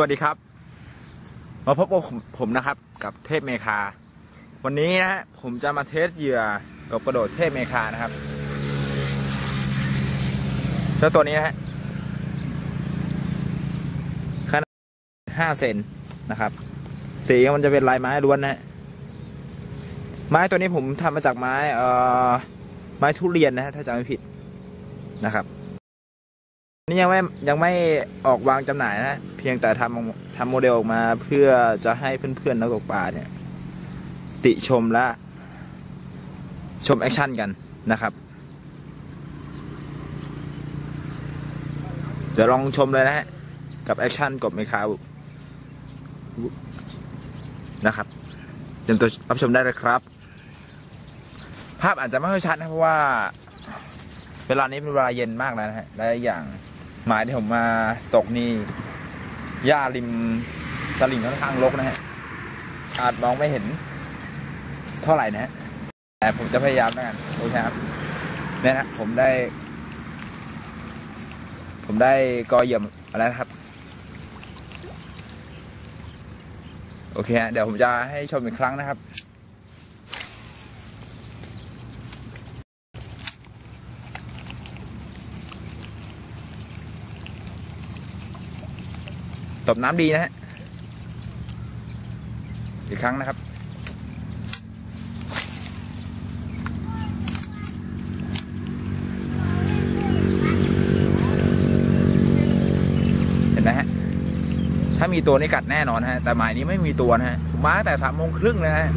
วัสดีครับ มาพบกับผมผมนะครับกับเทพเมคา วันนี้นะฮะผมจะมาเทสเหยื่อกับกระโดดเทพเมคานะครับเจ้าตัวนี้นะฮะขนาดห้าเซนนะครับ สีมันจะเป็นลายไม้ล้วนนะฮะไม้ตัวนี้ผมทำมาจากไม้ เอ่อไม้ทุเรียนนะฮะถ้าจำไม่ผิดนะครับ นี่ยังไม่ยังไม่ออกวางจำหน่ายนะเพียงแต่ทำทำโมเดลออกมาเพื่อจะให้เพื่อนๆนักตกปลาเนี่ย ติชมและ ชมแอคชั่นกันนะครับ เดี๋ยวลองชมเลยนะฮะ กับแอคชั่นกบเมคานะครับเตรียมตัวรับชมได้เลยครับ ภาพอาจจะไม่ค่อยชัดนะเพราะว่าเวลานี้เป็นเวลาเย็นมากแล้วนะฮะและอย่าง หมายที่ผมมาตกนี่หญ้าริมตลิ่งค่อนข้างรกนะฮะ อาจมองไม่เห็น เท่าไหร่นะฮะ แต่ผมจะพยายามแล้วกันโอเคครับเนี่ยนะผมได้ ผมได้กอเหยี่ยมอะไรนะครับ โอเคฮะเดี๋ยวผมจะให้ชมอีกครั้งนะครับ ตบน้ำดีนะฮะ อีกครั้งนะครับเห็นไหมฮะถ้ามีตัวนี่กัดแน่นอนฮะ แต่หมายนี้ไม่มีตัวนะฮะผมมาแต่สามโมงครึ่งเลยฮะ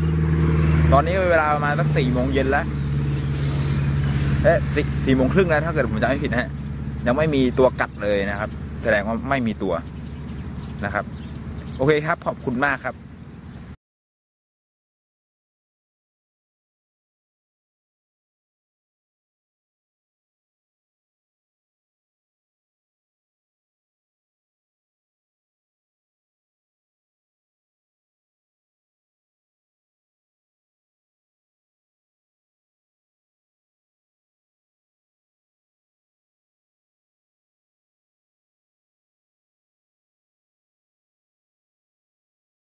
ตอนนี้เวลาประมาณสักสี่โมงเย็นแล้ว เอ๊ะสี่โมงครึ่งแล้วถ้าเกิดผมจำไม่ผิดนะฮะ ยังไม่มีตัวกัดเลยนะครับ แสดงว่าไม่มีตัว นะครับ โอเคครับ ขอบคุณมากครับ